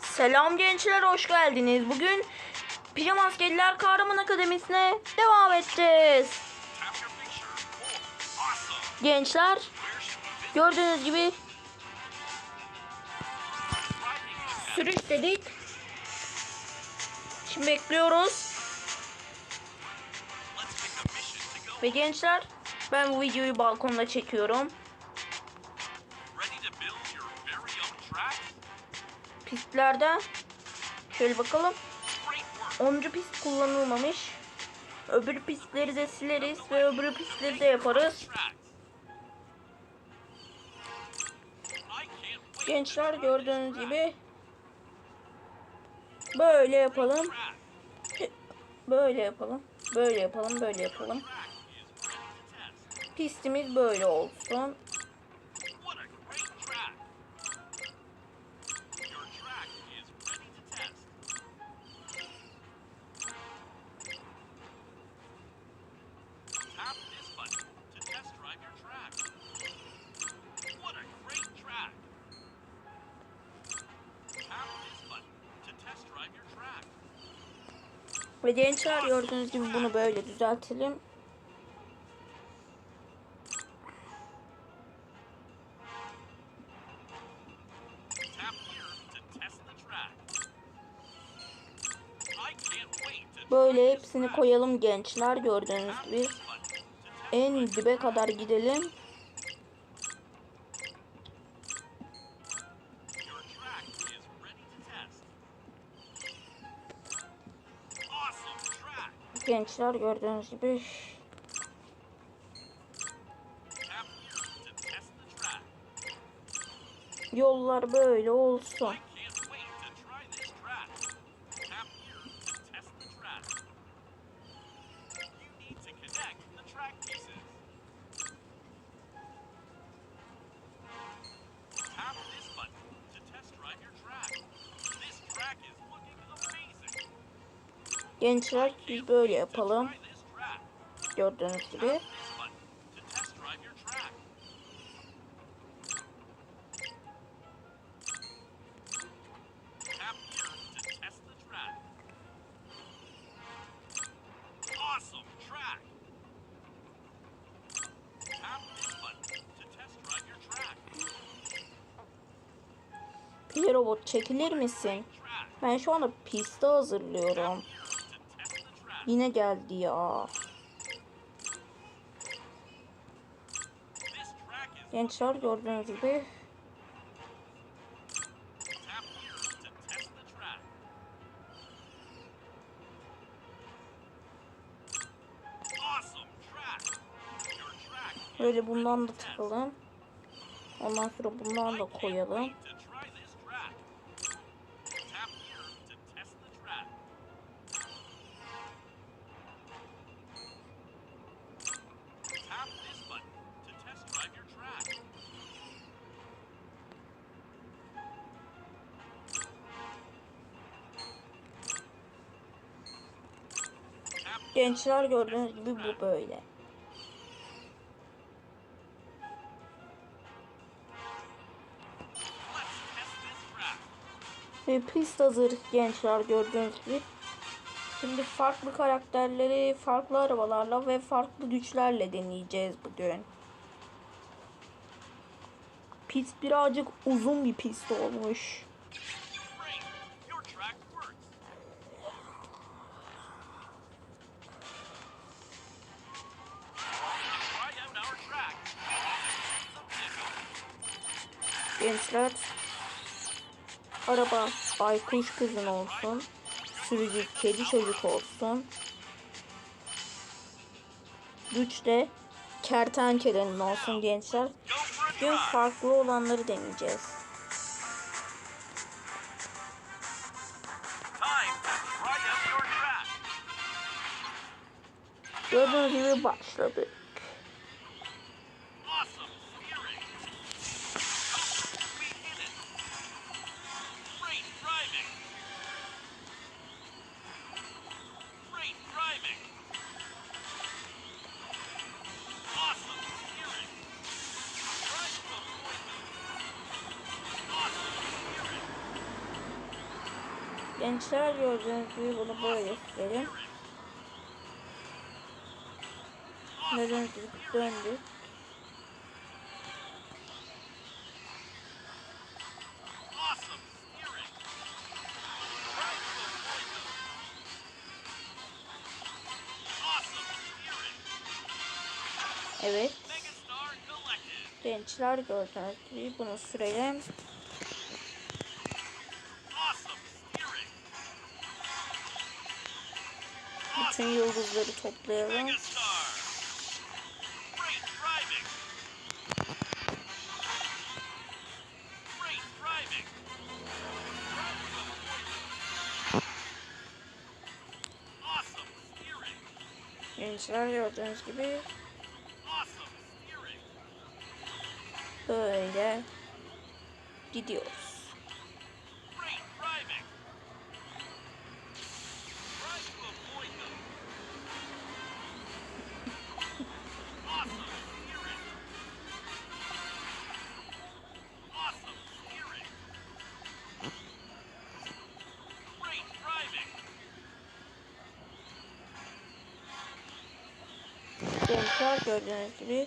Selam gençler hoş geldiniz. Bugün Pijama Askeriler Kahraman Akademisi'ne devam edeceğiz. Gençler gördüğünüz gibi sürüş dedik. Şimdi bekliyoruz. Ve gençler ben bu videoyu balkonda çekiyorum. Pistlerden şöyle bakalım. Great work. 10. pist kullanılmamış. Öbür pistleri de sileriz ve öbür pistleri de yaparız. Gençler gördüğünüz gibi böyle yapalım. Böyle yapalım. Böyle yapalım. Böyle yapalım. Pistimiz böyle olsun. Ve gençler gördüğünüz gibi bunu böyle düzeltelim. Böyle hepsini koyalım gençler gördüğünüz gibi. En dibe kadar gidelim. Gençler gördüğünüz gibi. Yollar böyle olsun. To test drive your track. Pil robot çekilir misin? Ben şu anda pisti hazırlıyorum. Yine geldi ya. Gençler gördüğünüz gibi. Böyle bundan da takalım. Ondan sonra bundan da koyalım. Gençler gördüğünüz gibi bu böyle. Ve pist hazır gençler gördüğünüz gibi. Şimdi farklı karakterleri farklı arabalarla ve farklı güçlerle deneyeceğiz bugün. Pist birazcık uzun bir pist olmuş. Gençler araba baykuş kızın olsun. Sürücü kedi çocuk olsun. Güç de kertenkelenin olsun gençler. Bugün farklı olanları deneyeceğiz. Gördüğünüz gibi başladık. Gençler gördüğünüz gibi bunu böyle istedim. Gördüğünüz gibi döndü. Evet. Gençler gördüğünüz gibi bunu sürelim. bütün yıldızları toplayalım. Gençler gördüğünüz gibi böyle gidiyoruz. arkadaşlar gördüğünüz gibi.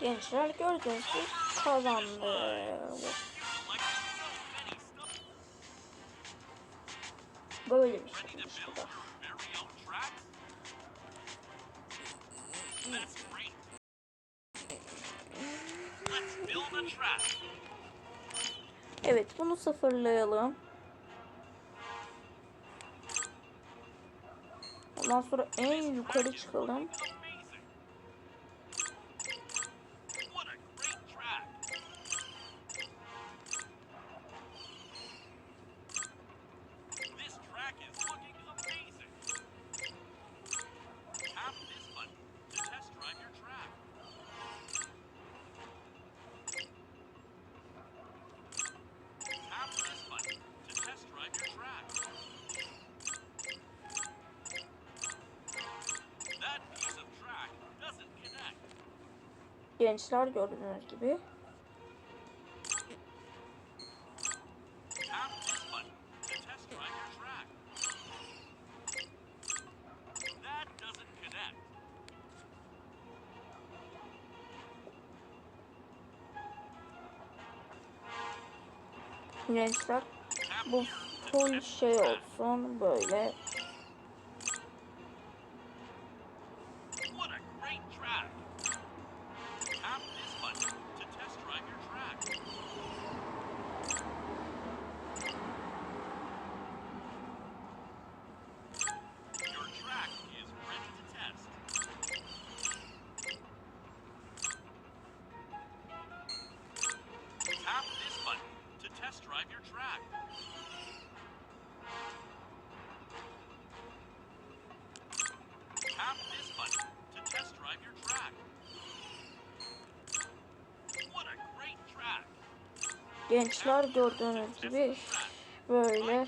Gençler gördüğünüz gibi kazandı. Böyle bir şey. Evet bunu sıfırlayalım. Ondan sonra en yukarı çıkalım. gençler görünür gibi. Gençler bu full şey olsun böyle gençler gördüğünüz gibi böyle.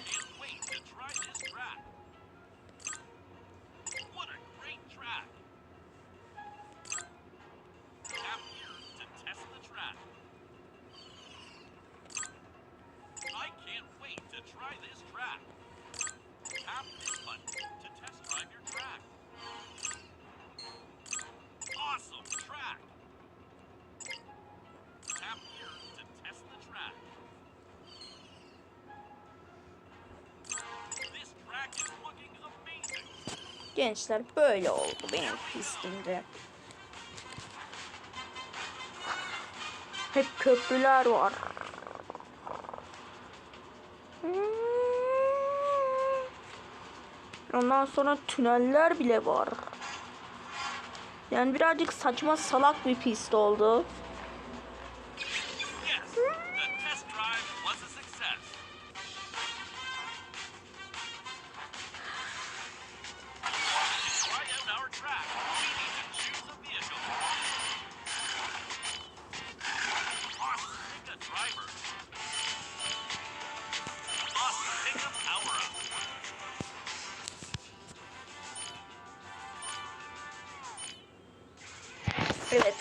Gençler böyle oldu benim pistimde. Hep köprüler var. Ondan sonra tüneller bile var. Yani birazcık saçma salak bir pist oldu.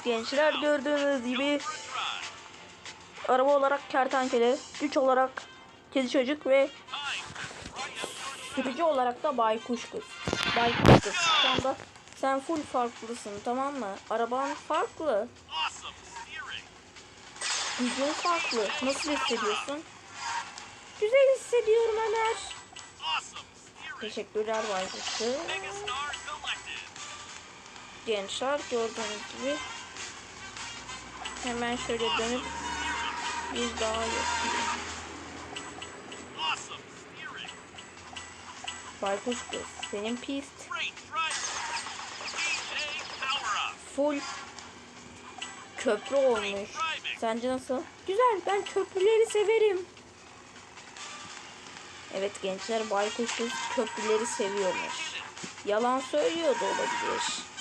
Gençler gördüğünüz gibi araba olarak kertenkele, güç olarak kedi çocuk ve sürücü olarak da baykuş kız. Baykuş kız. Şu anda sen full farklısın tamam mı? Araban farklı. Gücün farklı. Nasıl hissediyorsun? Güzel hissediyorum Ömer. Teşekkürler baykuş kız. Gençler gördüğünüz gibi hemen şöyle dönüp bir daha yapayım. Baykuş kız senin pist full köprü olmuş. Sence nasıl? Güzel ben köprüleri severim. Evet gençler baykuş köprüleri seviyormuş. Yalan söylüyor da olabilir.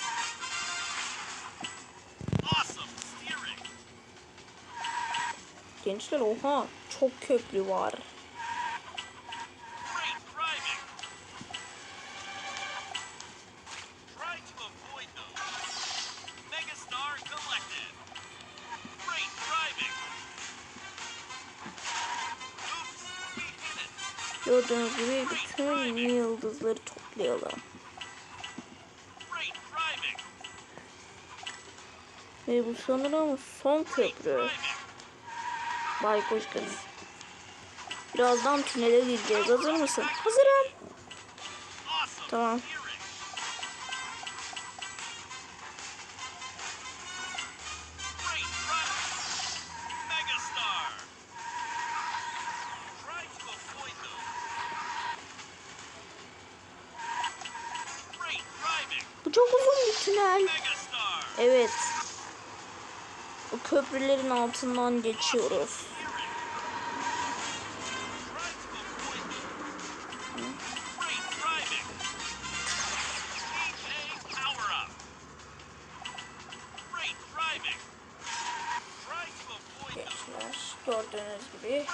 Gençler oha çok köprü var. Gördüğünüz gibi bütün yıldızları toplayalım. Ve bu sanırım son köprü. Baykuş kız. Birazdan tünele gireceğiz. Hazır mısın? Hazırım. Tamam. Bu çok uzun bir tünel. Evet. O köprülerin altından geçiyoruz. Gençler gördüğünüz gibi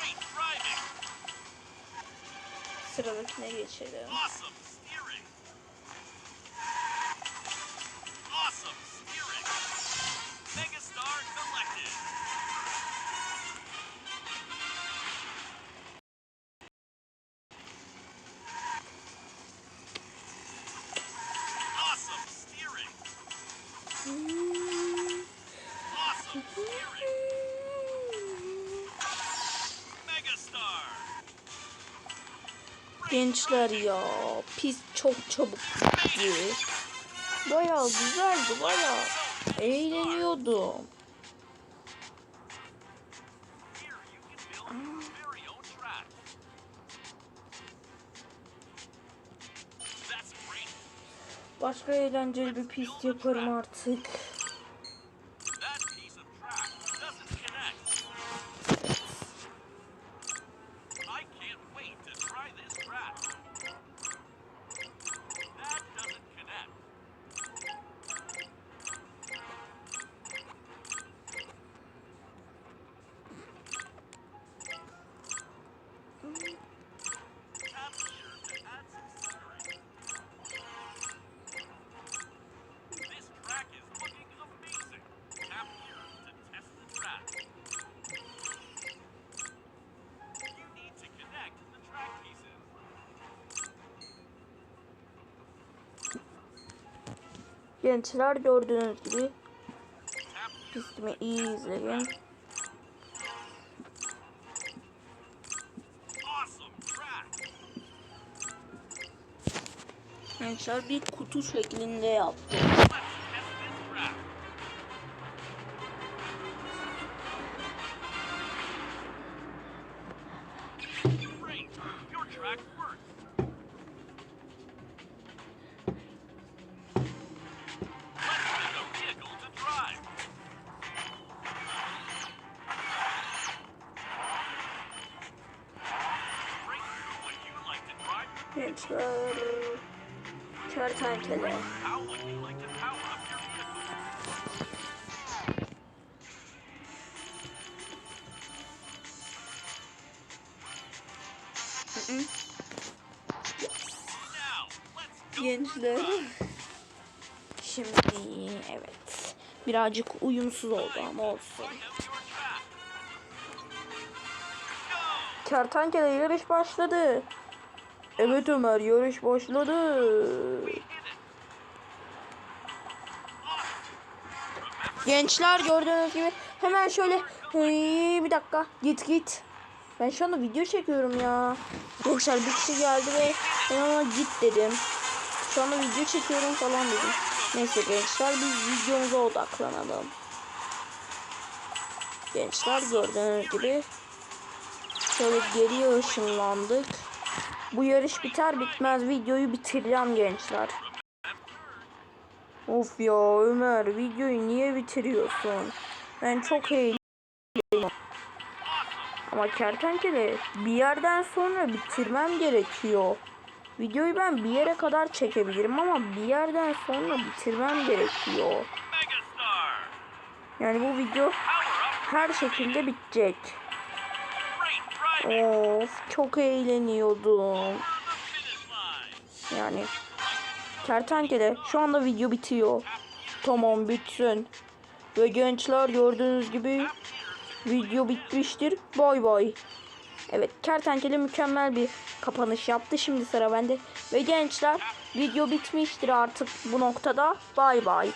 sıradakine geçelim. Gençler ya pist çok çabuk gitti. Bayağı güzeldi bayağı. Eğleniyordum. Başka eğlenceli bir pist yaparım artık. Gençler gördüğünüz gibi pistimi iyi izleyin. Gençler bir kutu şeklinde yaptım. Go for a Gençler. Şimdi evet. Birazcık uyumsuz oldu ama olsun. Kertenkele yarış başladı. Evet Ömer yarış başladı. Gençler gördüğünüz gibi hemen şöyle Hıy, bir dakika git git. Ben şu anda video çekiyorum ya. Gençler bir kişi geldi ve ben ona git dedim. Şu anda video çekiyorum falan dedim. Neyse gençler biz videomuza odaklanalım. Gençler gördüğünüz gibi şöyle geriye ışınlandık. Bu yarış biter bitmez videoyu bitireceğim gençler. Of ya Ömer videoyu niye bitiriyorsun? Ben çok eğleniyorum. Ama kertenkele bir yerden sonra bitirmem gerekiyor. Videoyu ben bir yere kadar çekebilirim ama bir yerden sonra bitirmem gerekiyor. Yani bu video her şekilde bitecek. Of çok eğleniyordum. Yani kertenkele şu anda video bitiyor. Tamam bitsin. Ve gençler gördüğünüz gibi video bitmiştir. Bay bay. Evet kertenkele mükemmel bir kapanış yaptı. Şimdi sıra bende. Ve gençler video bitmiştir artık bu noktada. Bay bay.